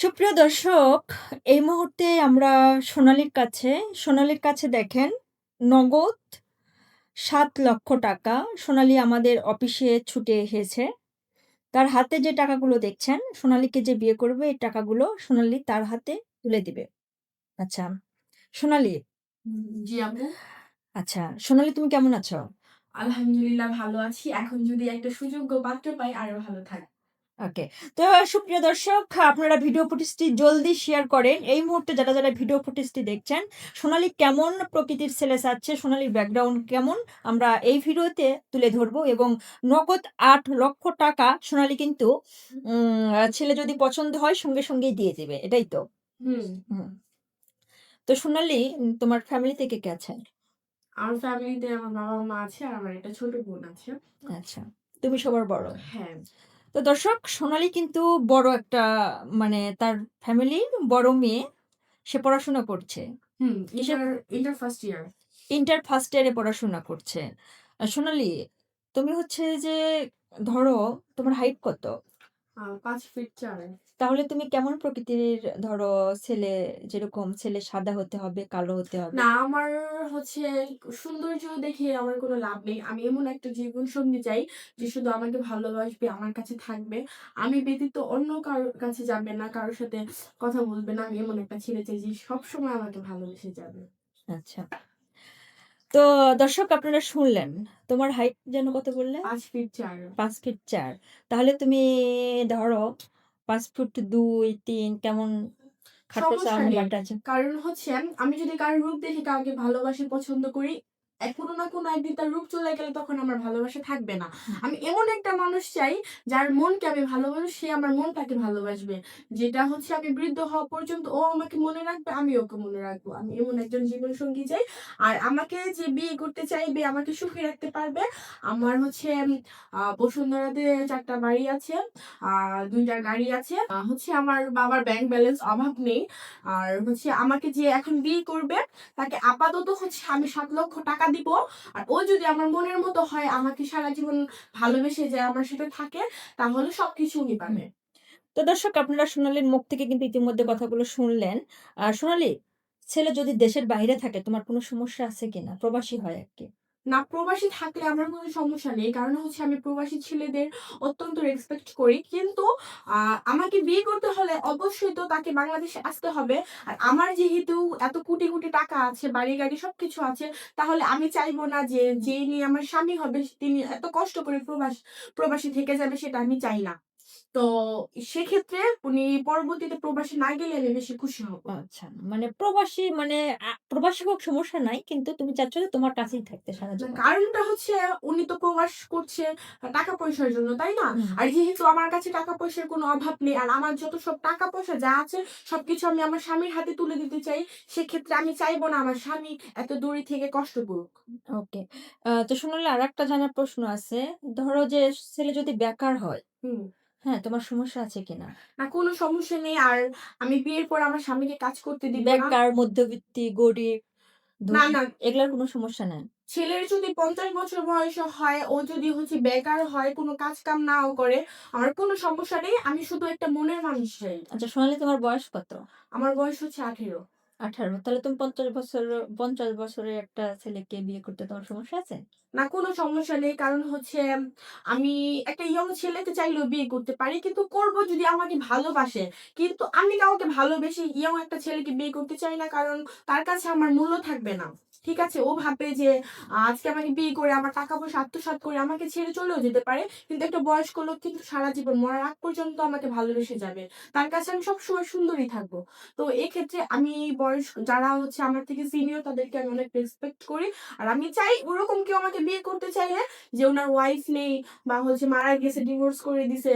সুপ্রিয় দর্শক, এই মুহূর্তে আমরা সোনালীর কাছে, সোনালির কাছে দেখেন নগদ সাত লক্ষ টাকা সোনালী আমাদের অফিসে ছুটে এসেছে। তার হাতে যে টাকাগুলো দেখছেন, সোনালীকে যে বিয়ে করবে এই টাকাগুলো সোনালি তার হাতে তুলে দিবে। আচ্ছা, সোনালী জি আপু। আচ্ছা, সোনালী তুমি কেমন আছো? আলহামদুলিল্লাহ ভালো আছি। এখন যদি একটা সুযোগ্য পাত্র পাই আরও ভালো থাকব। ওকে। তো সুপ্রিয় দর্শক আপনারা ভিডিও ফুটেজটি জলদি শেয়ার করেন। এই মুহূর্তে যারা, যারা ভিডিও ফুটেজটি দেখছেন, সোনালী কেমন প্রকৃতির ছেলে চাচ্ছে, সোনালীর ব্যাকগ্রাউন্ড কেমন আমরা এই ভিডিওতে তুলে ধরব এবং নগদ ৳৮,০০,০০০ সোনালী কিন্তু ছেলে যদি পছন্দ হয় সঙ্গে, সঙ্গেই দিয়ে দেবে। এটাই তো? হুম। তো সোনালী তোমার ফ্যামিলি থেকে কে আছে? আমার ফ্যামিলিতে আমার বাবা-মা আছে আর আমার একটা ছোট বোন আছে। আচ্ছা। তুমি সবার বড়? হ্যাঁ। তো দর্শক সোনালি কিন্তু বড় একটা মানে তার ফ্যামিলির বড় মেয়ে। সে পড়াশোনা করছে। হুম, inter, first year. Inter first ইয়ারে পড়াশোনা করছে। সোনালি তুমি হচ্ছে যে ধরো তোমার হাইট কত? ৫ ফিট ৪। তাহলে তুমি কেমন প্রকৃতির ধরো ছেলে যেরকম ছেলে সাদা হতে হবে, কালো হতে হবে? না আমার হচ্ছে সৌন্দর্য দেখে আমার কোনো লাভ নেই। আমি এমন একটা জীবনসঙ্গী চাই যে শুধু আমাকে ভালোবাসবে, আমার কাছে থাকবে। আমি ব্যতীত অন্য কারোর কাছে যাবে না, কারোর সাথে কথা বলবে না। আমি এমন একটা ছেলে চাই যে সবসময় আমাকে ভালোবেসে যাবে। আচ্ছা। তো দর্শক আপনারা শুনলেন। তোমার হাইট যেন কত বললে? পাঁচ ফিট ৪। ৫ ফিট চার তাহলে তুমি ধরো পাঁচ ফুট ২, ৩ কেমন? কারণ হচ্ছে আমি যদি কারোর রূপ দেখি কাউকে ভালোবাসি, পছন্দ করি, কোনো না কোনো একদিন তার রূপ চলে গেলে তখন আমার ভালোবাসা থাকবে না। আমি এমন একটা মানুষ চাই যার মনকে আমি ভালোবাসি, সে আমার মনটাকে ভালোবাসবে। যেটা হচ্ছে আমি বৃদ্ধ হওয়া পর্যন্ত ও আমাকে মনে রাখবে, আমি ওকে মনে রাখব। আমি এমন একজন জীবনসঙ্গী চাই। আর আমাকে যে বিয়ে করতে চাইবে, আমাকে সুখী রাখতে পারবে। আমার হচ্ছে বসুন্ধরাতে ৪ টা বাড়ি আছে, ২ গাড়ি আছে। হচ্ছে আমার বাবার ব্যাংক ব্যালেন্স অভাব নেই। আর হচ্ছে আমাকে যে এখন বিয়ে করবে তাকে আপাতত হচ্ছে আমি ৳৭,০০,০০০ দিব। আর ও যদি আমার মনের মতো হয়, আমাকে সারা জীবন ভালোবেসে যায়, আমার সাথে থাকে, তাহলে সবকিছু উনি পাবে। তো দর্শক আপনারা সোনালির মুখ থেকে কিন্তু ইতিমধ্যে কথাগুলো শুনলেন। আর সোনালি ছেলে যদি দেশের বাইরে থাকে তোমার কোনো সমস্যা আছে কিনা? প্রবাসী হয় আরকি। না প্রবাসী থাকলে আমার কোনো সমস্যা নেই। কারণ হচ্ছে আমি প্রবাসী ছেলেদের অত্যন্ত রেসপেক্ট করি। কিন্তু আমাকে বিয়ে করতে হলে অবশ্যই তো তাকে বাংলাদেশে আসতে হবে। আর আমার যেহেতু এত কোটি, কোটি টাকা আছে, বাড়ি-গাড়ি সবকিছু আছে, তাহলে আমি চাইব না যে যিনি আমার স্বামী হবে তিনি এত কষ্ট করে প্রবাস প্রবাসী থেকে যাবে সেটা আমি চাই না। তো সেক্ষেত্রে উনি পরবর্তীতে প্রবাসী না গেলে আমি বেশি খুশি হব। আচ্ছা। মানে প্রবাসী মানে প্রবাসী হোক সমস্যা নাই। কিন্তু তুমি চাচ্ছ যে তোমার কাছেই থাকতে সারা জীবন। কারণটা হচ্ছে উনি তো প্রবাস করছে টাকা পয়সার জন্য, তাই না? আর যেহেতু আমার কাছে টাকা পয়সার কোনো অভাব নেই আর আমার যত সব টাকা পয়সা যা আছে সবকিছু আমি আমার স্বামীর হাতে তুলে দিতে চাই। সেক্ষেত্রে আমি চাইব না আমার স্বামী এত দূরে থেকে কষ্ট করুক। ওকে। তো সোনালী আরেকটা জানার প্রশ্ন আছে। ধরো যে ছেলে যদি বেকার হয়, হুম। হ্যাঁ তোমার সমস্যা আছে কিনা? না কোনো সমস্যা নেই। আর আমি বিয়ের পর আমার স্বামীকে কাজ করতে দিব না। বেকার, মধ্যবিত্তি, গরিব, না, না। এগুলার কোনো সমস্যা নাই? ছেলের যদি ৫০ বছর বয়স হয়, ও যদি হচ্ছে বেকার হয়, কোনো কাজ-কাম নাও করে, আমার কোনো সমস্যা নেই। আমি শুধু একটা মনের মানুষ চাই। আচ্ছা সোনালী তোমার বয়স কত? আমার বয়স হচ্ছে ১৮ 18 তাহলে তুমি ৫০ বছর ৫০ বছরের একটা ছেলেকে বিয়ে করতে তোমার সমস্যা আছে? না, কোনো সমস্যা নেই। কারণ হচ্ছে, আমি একটা ইয়ং ছেলেকে চাইলেও বিয়ে করতে পারি। কিন্তু করব যদি আমাকে ভালোবাসে। কিন্তু আমি কাউকে ভালোবেসে ইয়ং একটা ছেলেকে বিয়ে করতে চাই না। কারণ তার কাছে আমার মূল্য থাকবে না। ঠিক আছে? ও ভাববে যে, আজকে আমাকে বিয়ে করে, আমার টাকা-পয়সা আত্মসাৎ করে আমাকে ছেড়ে চলেও যেতে পারে। কিন্তু একটা বয়স্ক লোক কিন্তু সারা জীবন মরার আগ পর্যন্ত আমাকে ভালোবেসে যাবে। তার কাছে আমি সবসময় সুন্দরী থাকব। তো এক্ষেত্রে আমি বয়স, যারা হচ্ছে আমার থেকে সিনিয়র তাদেরকে আমি অনেক রেসপেক্ট করি। আর আমি চাই ওরকম কেউ আমাকে বিয়ে করতে চাইলে যে ওনার ওয়াইফ নেই বা হচ্ছে মারা গেছে, ডিভোর্স করে দিছে।